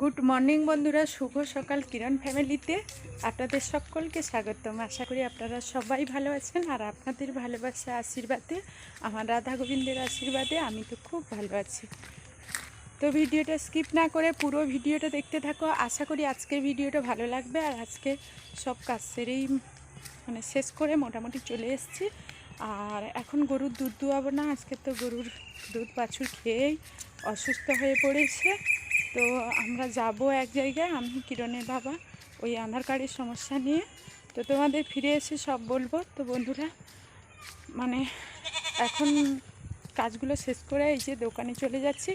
Good morning বন্ধুরা, শুভ সকাল কিরণ ফ্যামিলিতে। আপনাদের সকলকে স্বাগতম। আশা করি আপনারা সবাই ভালো আছেন আর আপনাদের ভালোবাসা আশীর্বাদে, আমার রাধা গোবিন্দের আশীর্বাদে আমি তো খুব ভালো আছি। তো ভিডিওটা স্কিপ না করে পুরো ভিডিওটা দেখতে থাকো। আশা করি আজকের ভিডিওটা ভালো লাগবে আর আজকে সব কাজ সেরেই মানে শেষ করে মোটামুটি চলে এসেছি। আর এখন গরুর দুধ দুয়াবো না, আজকে তো গরুর দুধ বাছুর খেয়েই অসুস্থ হয়ে পড়েছে। তো আমরা যাব এক জায়গায়, আমি, কিরণের বাবা, ওই আধার কার্ডের সমস্যা নিয়ে। তো তোমাদের ফিরে এসে সব বলব। তো বন্ধুরা মানে এখন কাজগুলো শেষ করে এই যে দোকানে চলে যাচ্ছি।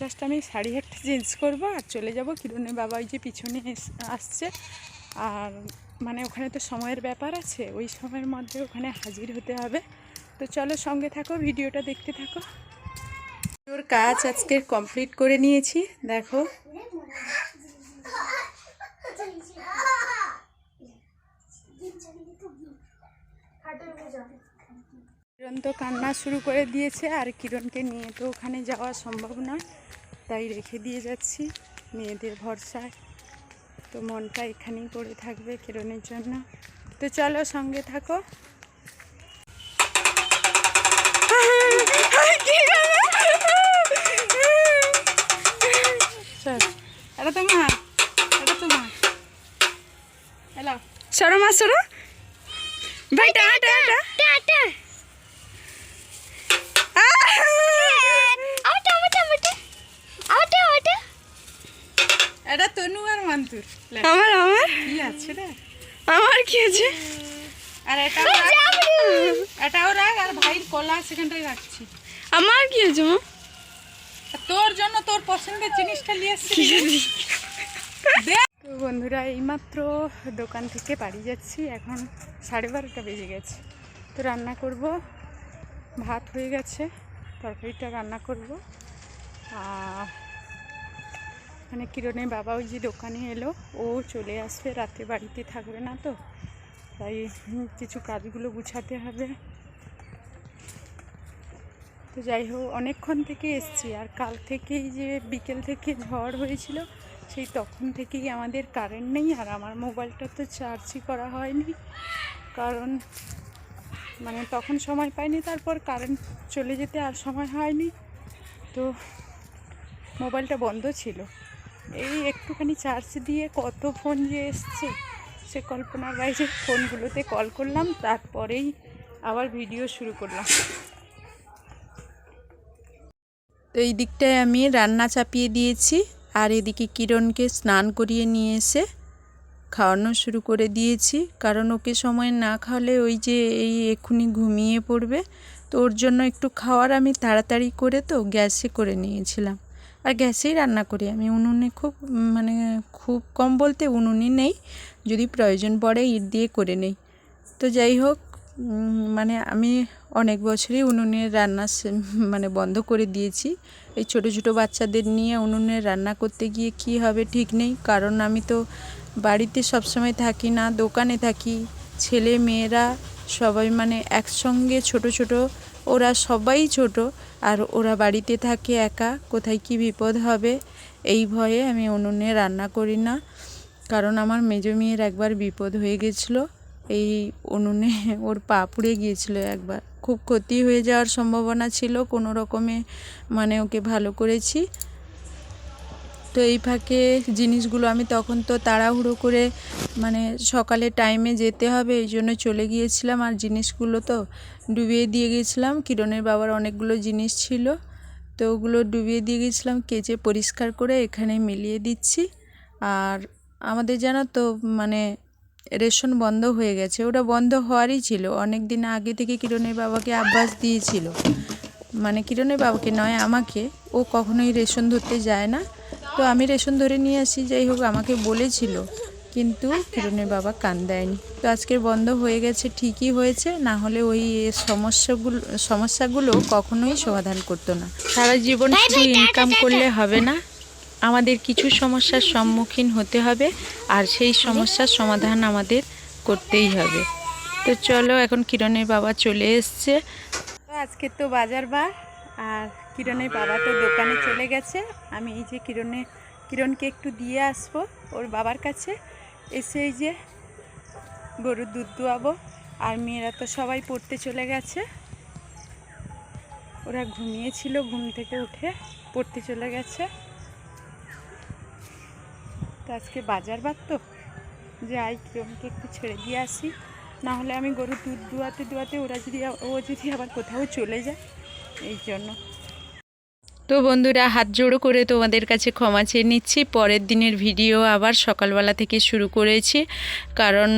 জাস্ট আমি শাড়ি একটা চেঞ্জ করব আর চলে যাব কিরণের বাবা ওই যে পিছনে আসছে। আর মানে ওখানে তো সময়ের ব্যাপার আছে, ওই সময়ের মধ্যে ওখানে হাজির হতে হবে। তো চলো সঙ্গে থাকো, ভিডিওটা দেখতে থাকো। ওর কাজ আজকে কমপ্লিট করে নিয়েছি, দেখো। কিরণ তো কান্না শুরু করে দিয়েছে, আর কিরণকে নিয়ে তো ওখানে যাওয়া সম্ভব নয়, তাই রেখে দিয়ে যাচ্ছি মেয়েদের ভরসায়। তো মনটা এখানেই পড়ে থাকবে কিরণের জন্য। তো চলো সঙ্গে থাকো। ভাই টাটা টাটা। টাটা। এটা তনু আর মন্তুর আমার আমার? কি আছে রে? আমার কি আছে? আর এটাও রাখ। এটাও রাখ আর ভাইয়ের কলা সেখানটায় রাখছি। আমার কি আছে মা? তোর জন্য তোর পছন্দের জিনিসটা নিয়ে এসছি। তো বন্ধুরা, এইমাত্র দোকান থেকে বাড়ি যাচ্ছি। এখন সাড়ে বারোটা বেজে গেছে। তো রান্না করব। ভাত হয়ে গেছে, তরকারিটা রান্না করব। মানে কিরণের বাবা ওই যে দোকানে এলো, ও চলে আসবে, রাতে বাড়িতে থাকবে না তো। তাই কিছু কাজগুলো গুছাতে হবে। তো যাই হোক, অনেকক্ষণ থেকে এসছি। আর কাল থেকেই যে বিকেল থেকে ঝড় হয়েছিল সেই তখন থেকেই আমাদের কারেন্ট নেই আর আমার মোবাইলটা তো চার্জই করা হয়নি। কারণ মানে তখন সময় পাইনি, তারপর কারেন্ট চলে যেতে আর সময় হয়নি। তো মোবাইলটা বন্ধ ছিল। এই একটুখানি চার্জ দিয়ে কত ফোন যে এসছে, সে কল্পনার বাইরে ফোনগুলোতে কল করলাম, তারপরেই আবার ভিডিও শুরু করলাম। তো এই দিকটায় আমি রান্না চাপিয়ে দিয়েছি। আর এদিকে কিরণকে স্নান করিয়ে নিয়ে এসে খাওয়ানো শুরু করে দিয়েছি। কারণ ওকে সময় না খাওয়ালে ওই যে এই এক্ষুনি ঘুমিয়ে পড়বে, তো ওর জন্য একটু খাওয়ার আমি তাড়াতাড়ি করে তো গ্যাসে করে নিয়েছিলাম। আর গ্যাসেই রান্না করি আমি। উনুনে খুব মানে খুব কম বলতে উনুনই নেই, যদি প্রয়োজন পড়ে ইট দিয়ে করে নেই। তো যাই হোক মানে আমি অনেক বছরই উনুনের রান্না মানে বন্ধ করে দিয়েছি। এই ছোট ছোট বাচ্চাদের নিয়ে উনুনে রান্না করতে গিয়ে কি হবে ঠিক নেই। কারণ আমি তো বাড়িতে সবসময় থাকি না, দোকানে থাকি। ছেলে, মেয়েরা সবাই মানে একসঙ্গে ছোট ছোট, ওরা সবাই ছোট। আর ওরা বাড়িতে থাকে একা, কোথায় কি বিপদ হবে, এই ভয়ে আমি উনুনে রান্না করি না। কারণ আমার মেজো মেয়ের একবার বিপদ হয়ে গেছিল। এই উনুনে ওর পা পুড়ে গিয়েছিল একবার। খুব ক্ষতি হয়ে যাওয়ার সম্ভাবনা ছিল, কোনো রকমে মানে ওকে ভালো করেছি। তো এই ফাঁকে জিনিসগুলো আমি তখন তো তাড়াহুড়ো করে মানে সকালে টাইমে যেতে হবে, এই জন্য চলে গিয়েছিলাম। আর জিনিসগুলো তো ডুবিয়ে দিয়ে গেছিলাম কিরণের বাবার অনেকগুলো জিনিস ছিল, তো ওগুলো ডুবিয়ে দিয়ে গেছিলাম কেচে পরিষ্কার করে এখানে মিলিয়ে দিচ্ছি। আর আমাদের জানো তো মানে রেশন বন্ধ হয়ে গেছে। ওটা বন্ধ হওয়ারই ছিল। অনেক দিন আগে থেকে কিরণের বাবাকে আভ্যাস দিয়েছিল। মানে কিরণের বাবাকে নয় আমাকে। ও কখনোই রেশন ধরতে যায় না। তো আমি রেশন ধরে নিয়ে আসি যাই হোক আমাকে বলেছিল। কিন্তু কিরণের বাবা কান দেয়নি। তো আজকের বন্ধ হয়ে গেছে ঠিকই হয়েছে। না হলে ওই সমস্যাগুলো সমস্যাগুলো কখনোই সমাধান করতো না। সারা জীবন ইনকাম করলে হবে না। আমাদের কিছু সমস্যার সম্মুখীন হতে হবে আর সেই সমস্যার সমাধান আমাদের করতেই হবে। তো চলো এখন কিরণের বাবা চলে এসছে। আজকে তো বাজার বার, আর কিরণের বাবা তো দোকানে চলে গেছে। আমি এই যে কিরণে, কিরণকে একটু দিয়ে আসব ওর বাবার কাছে। এসে এই যে গরুর দুধ দোয়াবো, আর মেয়েরা তো সবাই পড়তে চলে গেছে। ওরা ঘুমিয়েছিল, ঘুম থেকে উঠে পড়তে চলে গেছে। আজকে বাজার বার তো। যাই কিরণকে একটু ছেড়ে দিয়ে আসি। না হলে আমি গরুর দুধ দুয়াতে দুয়াতে ওরা যদি ও যদি আবার কোথাও চলে যায়, এই জন্য। তো বন্ধুরা, হাত জোড়ো করে তোমাদের কাছে ক্ষমা চেয়ে নিচ্ছি। পরের দিনের ভিডিও আবার সকালবেলা থেকে শুরু করেছি, কারণ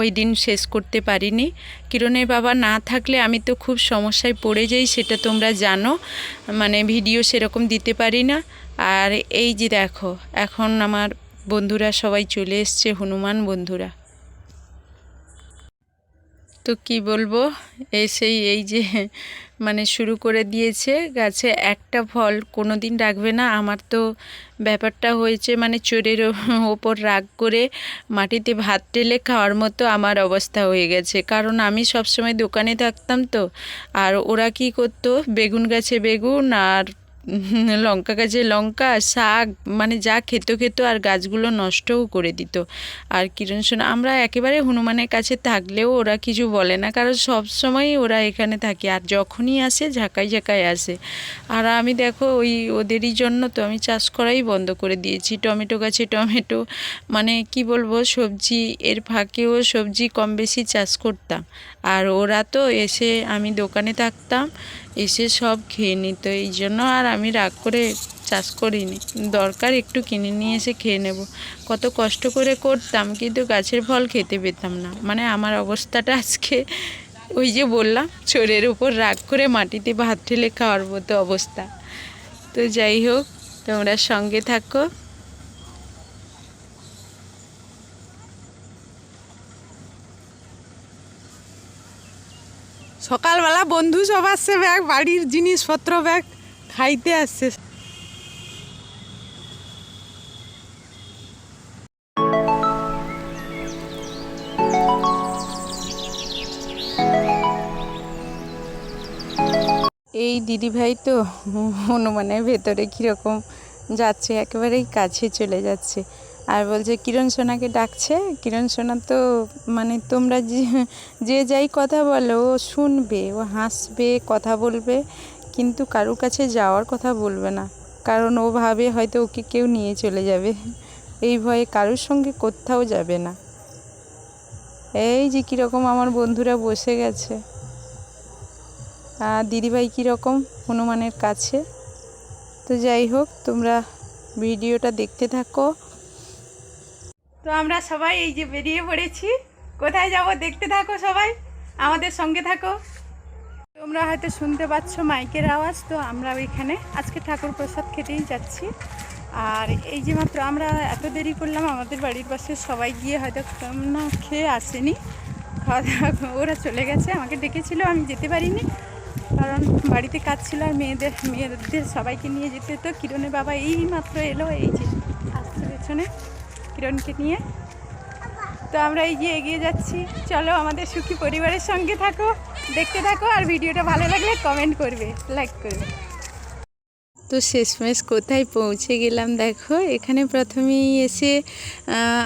ওই দিন শেষ করতে পারিনি। কিরণের বাবা না থাকলে আমি তো খুব সমস্যায় পড়ে যাই, সেটা তোমরা জানো। মানে ভিডিও সেরকম দিতে পারি না। আর এই যে দেখো, এখন আমার বন্ধুরা, সবাই চলে এসছে, হনুমান বন্ধুরা। তো কি বলব এই সেই, এই যে মানে শুরু করে দিয়েছে গাছে একটা ফল কোনো দিন রাখবে না। আমার তো ব্যাপারটা হয়েছে মানে চোরের ওপর রাগ করে মাটিতে ভাত টেলে খাওয়ার মতো আমার অবস্থা হয়ে গেছে। কারণ আমি সবসময় দোকানে থাকতাম তো, আর ওরা কি করতো, বেগুন গাছে বেগুন আর লঙ্কা গাছে লঙ্কা, শাক মানে যা খেত খেত আর গাছগুলো নষ্টও করে দিত। আর কিরণ সোনা আমরা একেবারে হনুমানের কাছে থাকলেও ওরা কিছু বলে না, কারণ সব সময় ওরা এখানে থাকে আর যখনই আসে ঝাঁকাই ঝাঁকাই আসে। আর আমি দেখো ওই ওদেরই জন্য তো আমি চাষ করাই বন্ধ করে দিয়েছি, টমেটো গাছে টমেটো মানে কি বলব, সবজি, এর ফাঁকেও সবজি কম বেশি চাষ করতাম। আর ওরা তো এসে আমি দোকানে থাকতাম, এসে সব খেয়ে নিত, এই জন্য আর আমি রাগ করে চাষ করিনি। দরকার একটু কিনে নিয়ে এসে খেয়ে নেব। কত কষ্ট করে করতাম, কিন্তু গাছের ফল খেতে পেতাম না। মানে আমার অবস্থাটা আজকে ওই যে বললাম, চোরের উপর রাগ করে মাটিতে ভাত ঠেলে খাওয়ার মতো অবস্থা। তো যাই হোক, তোমরা সঙ্গে থাকো। সকালবেলা বন্ধু সব আসছে ব্যাগ, বাড়ির জিনিসপত্র ব্যাগ। খাইতে আসছে। এই দিদিভাই তো হনুমানের ভেতরে কীরকম যাচ্ছে, একেবারেই কাছে চলে যাচ্ছে। আর বলছে, কিরণ সোনাকে ডাকছে? কিরণ সোনা তো মানে তোমরা যে যে যাই কথা বলো, ও শুনবে, ও হাসবে, কথা বলবে। কিন্তু কারুর কাছে যাওয়ার কথা বলবে না। কারণ ও ভাবে হয়তো ওকে কেউ নিয়ে চলে যাবে। এই ভয়ে কারুর সঙ্গে কোথাও যাবে না। এই যে কীরকম আমার বন্ধুরা বসে গেছে। আর দিদিভাই কীরকম? হনুমানের কাছে? তো যাই হোক, তোমরা ভিডিওটা দেখতে থাকো। তো আমরা সবাই এই যে বেরিয়ে পড়েছি। কোথায় যাব দেখতে থাকো সবাই। আমাদের সঙ্গে থাকো। তোমরা হয়তো শুনতে পাচ্ছ মাইকের আওয়াজ, তো আমরা ওইখানে আজকে ঠাকুর প্রসাদ খেতেই যাচ্ছি। আর এই যে মাত্র আমরা এত দেরি করলাম, আমাদের বাড়ির পাশে সবাই গিয়ে হয়তো না খেয়ে আসেনি। খাওয়া দাওয়া ওরা চলে গেছে। আমাকে ডেকেছিল, আমি যেতে পারিনি। কারণ বাড়িতে কাজ ছিল আর মেয়েদের মেয়েদের সবাইকে নিয়ে যেতে। হতো কিরণের বাবা এই মাত্র এলো, এই যে আসছে পেছনে কিরণকে নিয়ে। তো আমরা এই যে এগিয়ে যাচ্ছি। চলো আমাদের সুখী পরিবারের সঙ্গে থাকো। দেখতে থাকো আর ভিডিওটা ভালো লাগলে কমেন্ট করবে লাইক করবে। তো শেষমেশ কোথায় পৌঁছে গেলাম দেখো, এখানে প্রথমেই এসে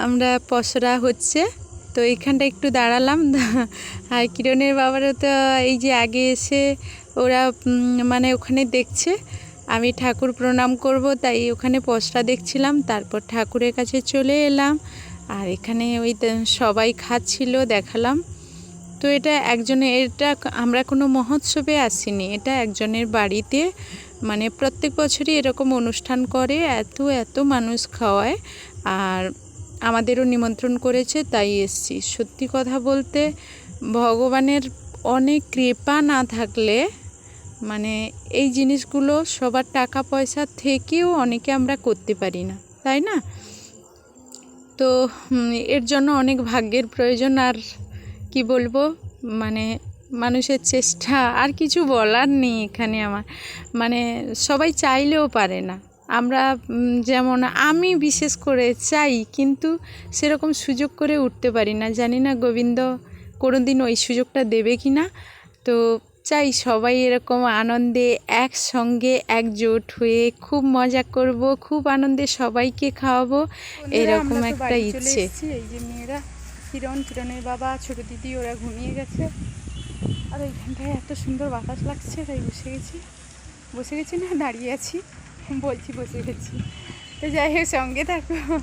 আমরা পসরা হচ্ছে, তো এখানটা একটু দাঁড়ালাম। আর কিরণের বাবারও তো এই যে আগে এসে ওরা মানে ওখানে দেখছে, আমি ঠাকুর প্রণাম করব, তাই ওখানে পসরা দেখছিলাম, তারপর ঠাকুরের কাছে চলে এলাম। আর এখানে ওই সবাই খাচ্ছিল, দেখালাম। তো এটা একজনের, এটা আমরা কোনো মহোৎসবে আসিনি, এটা একজনের বাড়িতে। মানে প্রত্যেক বছরই এরকম অনুষ্ঠান করে, এত এত মানুষ খাওয়ায়। আর আমাদেরও নিমন্ত্রণ করেছে, তাই এসছি। সত্যি কথা বলতে, ভগবানের অনেক কৃপা না থাকলে মানে এই জিনিসগুলো সবার টাকা পয়সা থেকেও অনেকে আমরা করতে পারি না, তাই না? তো এর জন্য অনেক ভাগ্যের প্রয়োজন। আর কি বলব? মানে মানুষের চেষ্টা আর কিছু বলার নেই এখানে আমার। মানে সবাই চাইলেও পারে না। আমরা যেমন আমি বিশেষ করে চাই কিন্তু সেরকম সুযোগ করে উঠতে পারি না। জানি না গোবিন্দ কোনো দিন ওই সুযোগটা দেবে কি না। তো চাই সবাই এরকম আনন্দে একসঙ্গে একজোট হয়ে খুব মজা করব খুব আনন্দে সবাইকে খাওয়াবো। এরকম একটা ইচ্ছে। এই যে মেয়েরা। কিরণ, কিরণের বাবা, ছোট দিদি, ওরা ঘুমিয়ে গেছে। আর ওইখানটায় এত সুন্দর বাতাস লাগছে, তাই বসে গেছি। বসে গেছি না, দাঁড়িয়ে আছি। বলছি বসে গেছি। তো যাই হোক, সঙ্গে থাকো।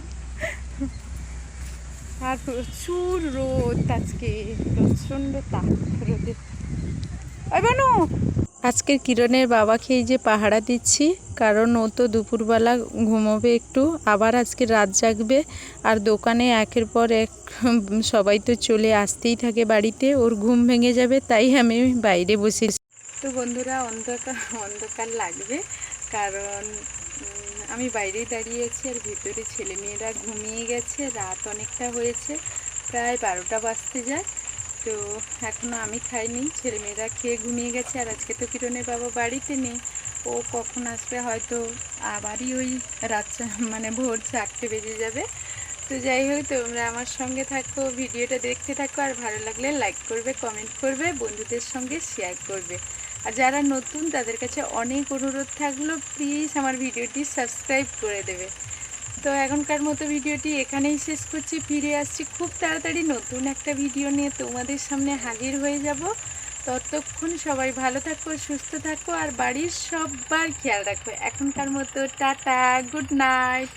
আর প্রচুর রোদ আজকে, প্রচণ্ড তাপ রোদে। ওই বানু আজকের কিরণের বাবাকে যে পাহারা দিচ্ছি, কারণ ও তো দুপুরবেলা ঘুমোবে একটু, আবার আজকে রাত জাগবে, আর দোকানে একের পর এক সবাই তো চলে আসতেই থাকে বাড়িতে, ওর ঘুম ভেঙে যাবে, তাই আমি বাইরে বসে তো বন্ধুরা, অন্ধকার অন্ধকার লাগবে, কারণ আমি বাইরেই দাঁড়িয়ে আছি, আর ভেতরে ছেলেমেয়েরা ঘুমিয়ে গেছে, রাত অনেকটা হয়েছে, প্রায় বারোটা বাজতে যায়। তো এখনও আমি খাইনি, ছেলেমেয়েরা খেয়ে ঘুমিয়ে গেছে আর আজকে তো কিরণের বাবা বাড়িতে নেই। ও কখন আসবে হয়তো আবারই ওই রাত মানে ভোর চারটে বেজে যাবে। তো যাই হোক, তোমরা আমার সঙ্গে থাকো, ভিডিওটা দেখতে থাকো আর ভালো লাগলে লাইক করবে, কমেন্ট করবে, বন্ধুদের সঙ্গে শেয়ার করবে। আর যারা নতুন, তাদের কাছে অনেক অনুরোধ থাকল, প্লিজ আমার ভিডিওটি সাবস্ক্রাইব করে দেবে। তো এখনকার মতো ভিডিওটি এখানেই শেষ করছি। ফিরে আসছি খুব তাড়াতাড়ি নতুন একটা ভিডিও নিয়ে তোমাদের সামনে হাজির হয়ে যাব। ততক্ষণ সবাই ভালো থাকো, সুস্থ থাকো আর বাড়ির সববার খেয়াল রাখো। এখনকার মতো টাটা, গুড নাইট।